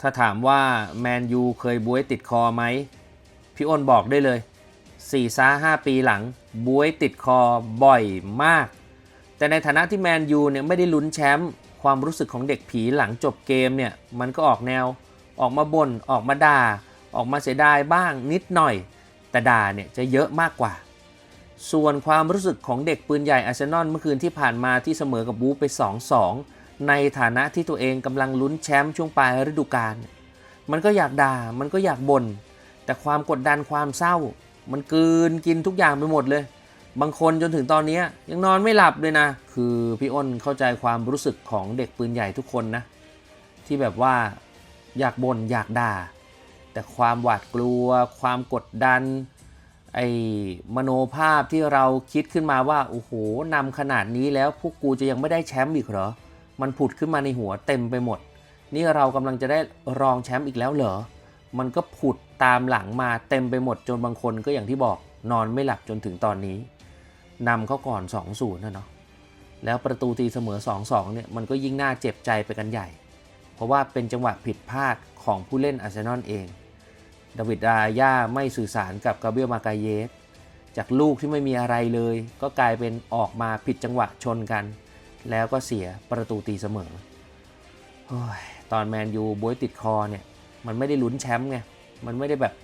ถ้าถามว่าแมนยูเคยบวยติดคอไหมพี่อ้นบอกได้เลย4ซ่า5ปีหลังบวยติดคอบ่อยมาก แต่ในฐานะที่แมนยูเนี่ยไม่ได้ลุ้นแชมป์ความรู้สึกของเด็กผีหลังจบเกมเนี่ยมันก็ออกแนว ออกมาบน่นออกมาด่า ออกมาเสียดายบ้างนิดหน่อย แต่ด่าเนี่ยจะเยอะมากกว่า ส่วนความรู้สึกของเด็กปืนใหญ่อาร์เซนอลเมื่อคืนที่ผ่านมาที่เสมอกับบูฟไป 2-2 ในฐานะที่ตัวเองกำลังลุ้นแชมป์ช่วงปลายฤดูกาลมันก็อยากด่ามันก็อยากบน่นแต่ความกดดันความเศร้า มันกืนกินทุกอย่างไปหมดเลย บางคนจนถึงตอนนี้ยังนอนไม่หลับเลยนะ คือพี่อ้นเข้าใจความรู้สึกของเด็กปืนใหญ่ทุกคนนะ ที่แบบว่าอยากบน่นอยากด่า แต่ความหวาดกลัว ความกดดันไอ้มโนภาพที่เราคิดขึ้นมาว่า โอ้โหนำขนาดนี้แล้วพวกกูจะยังไม่ได้แชมป์อีกเหรอ มันผุดขึ้นมาในหัวเต็มไปหมด นี่เรากำลังจะได้รองแชมป์อีกแล้วเหรอ มันก็ผุดตามหลังมาเต็มไปหมดจนบางคนก็อย่างที่บอกนอนไม่หลับจนถึงตอนนี้นำเขาก่อน 2-0นะเนาะแล้วประตูตีเสมอ 2-2 เนี่ยมันก็ยิ่งน่าเจ็บใจไปกันใหญ่ เพราะว่าเป็นจังหวะผิดพลาดของผู้เล่นอาร์เซนอลเองดาวิดดาย่าไม่สื่อสารกับกาเบรียลมากาเยส จากลูกที่ไม่มีอะไรเลย ก็กลายเป็นออกมาผิดจังหวะชนกัน แล้วก็เสียประตูตีเสมอตอนแมนยูบวยติดคอเนี่ย มันไม่ได้ลุ้นแชมป์ไง มันไม่ได้แบบ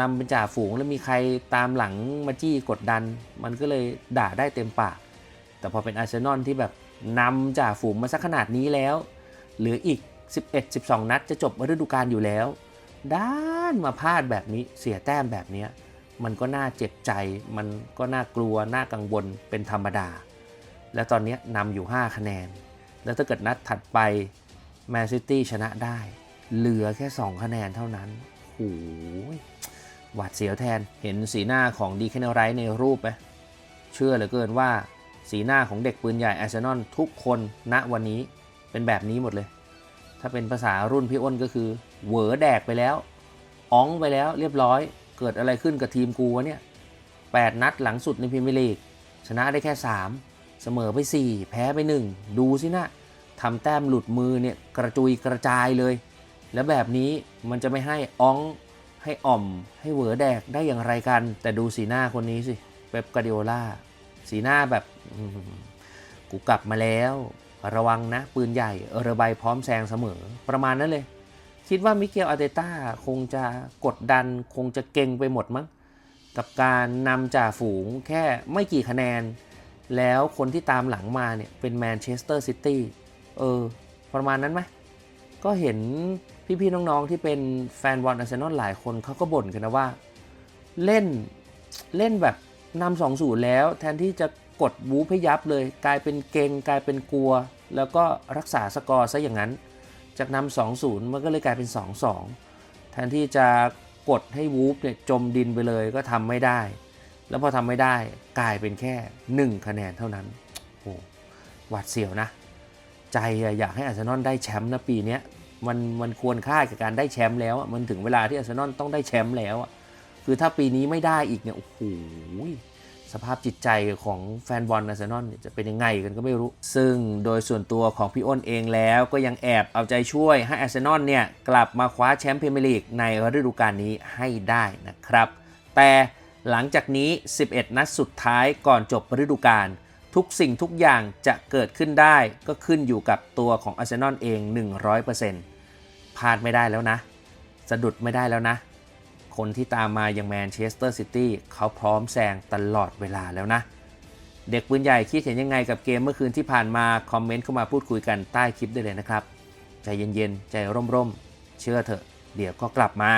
นำเป็นจ่าฝูงแล้วมีใครตามหลังมาจี้กดดัน มันก็เลยด่าได้เต็มปาก แต่พอเป็นอาร์เซนอลที่แบบนำจ่าฝูงมาสักขนาดนี้แล้ว เหลืออีก 11-12 นัดจะจบฤดูกาลอยู่แล้วด้านมาพลาดแบบนี้เสียแต้มแบบนี้ มันก็น่าเจ็บใจ มันก็น่ากลัว น่ากังวลเป็นธรรมดา แล้วตอนนี้นำอยู่ 5 คะแนน แล้วถ้าเกิดนัดถัดไปแมนซิตี้ชนะได้ เหลือแค่ 2 คะแนนเท่านั้นโอ้ยหวาดเสียวแทน เห็นสีหน้าของดีแคนเนลไรท์ในรูปไหมเชื่อเหลือเกินว่าสีหน้าของเด็กปืนใหญ่อาร์เซนอลทุกคนณวันนี้เป็นแบบนี้หมดเลย ถ้าเป็นภาษารุ่นพี่อ้นก็คือเหวอแดกไปแล้วอ้องไปแล้วเรียบร้อย เกิดอะไรขึ้นกับทีมกูวะเนี่ย8นัดหลังสุดในพรีเมียร์ลีกชนะได้แค่ 3 เสมอไป 4 แพ้ไป 1 ดูสินะทำแต้มหลุดมือเนี่ยกระจุยกระจายเลย แล้วแบบนี้มันจะไม่ให้อ้องให้อ่อม ให้เหวอแดกได้อย่างไรกัน แต่ดูสีหน้าคนนี้สิเป๊ปกาเดิโอล่าสีหน้าแบบกูกลับมาแล้ว ระวังนะ ปืนใหญ่อระบายพร้อมแซงเสมอประมาณนั้นเลย คิดว่ามิเกลอาร์เตต้าคงจะกดดันคงจะเก่งไปหมดมั้ง กับการนำจ่าฝูงแค่ไม่กี่คะแนน แล้วคนที่ตามหลังมาเนี่ยเป็นแมนเชสเตอร์ซิตี้เออประมาณนั้นไหมก็เห็นพี่ๆน้องๆที่เป็นแฟนบอลอาร์เซนอลหลายคนเขาก็บ่นกันนะว่า เล่นเล่นแบบนำสองศูนย์แล้ว แทนที่จะกดบู๊ให้ยับเลย กลายเป็นเกงกลายเป็นกลัว แล้วก็รักษาสกอร์ซะอย่างนั้น จากนำสองศูนย์มันก็เลยกลายเป็น 2-2 แทนที่จะกดให้วูฟเนี่ยจมดินไปเลยก็ทำไม่ได้ แล้วพอทำไม่ได้กลายเป็นแค่ 1 คะแนนเท่านั้นโอ้หวาดเสียวนะ ใจอยากให้อาร์เซนอลได้แชมป์นะปีนี้มันมันควรค่ากับการได้แชมป์แล้วมันถึงเวลาที่อาร์เซนอลต้องได้แชมป์แล้วคือถ้าปีนี้ไม่ได้อีกเนี่ยโอ้โหสภาพจิตใจของแฟนบอลอาร์เซนอลเนี่ยจะเป็นยังไงกันก็ไม่รู้ ซึ่งโดยส่วนตัวของพี่อ้นเองแล้วก็ยังแอบเอาใจช่วยให้อาร์เซนอลเนี่ยกลับมาคว้าแชมป์พรีเมียร์ลีกในฤดูกาลนี้ให้ได้นะครับ แต่ หลังจากนี้ 11 นัดสุดท้ายก่อนจบฤดูกาลทุกสิ่งทุกอย่างจะเกิดขึ้นได้ก็ขึ้นอยู่กับตัวของอาร์เซนอลเอง 100%พลาดไม่ได้แล้วนะ สะดุดไม่ได้แล้วนะ คนที่ตามมาอย่างแมนเชสเตอร์ซิตี้เขาพร้อมแซงตลอดเวลาแล้วนะ เด็กปืนใหญ่คิดเห็นยังไงกับเกมเมื่อคืนที่ผ่านมา คอมเมนต์เข้ามาพูดคุยกันใต้คลิปได้เลยนะครับ ใจเย็นๆ ใจร่มๆ เชื่อเถอะ เดี๋ยวก็กลับมา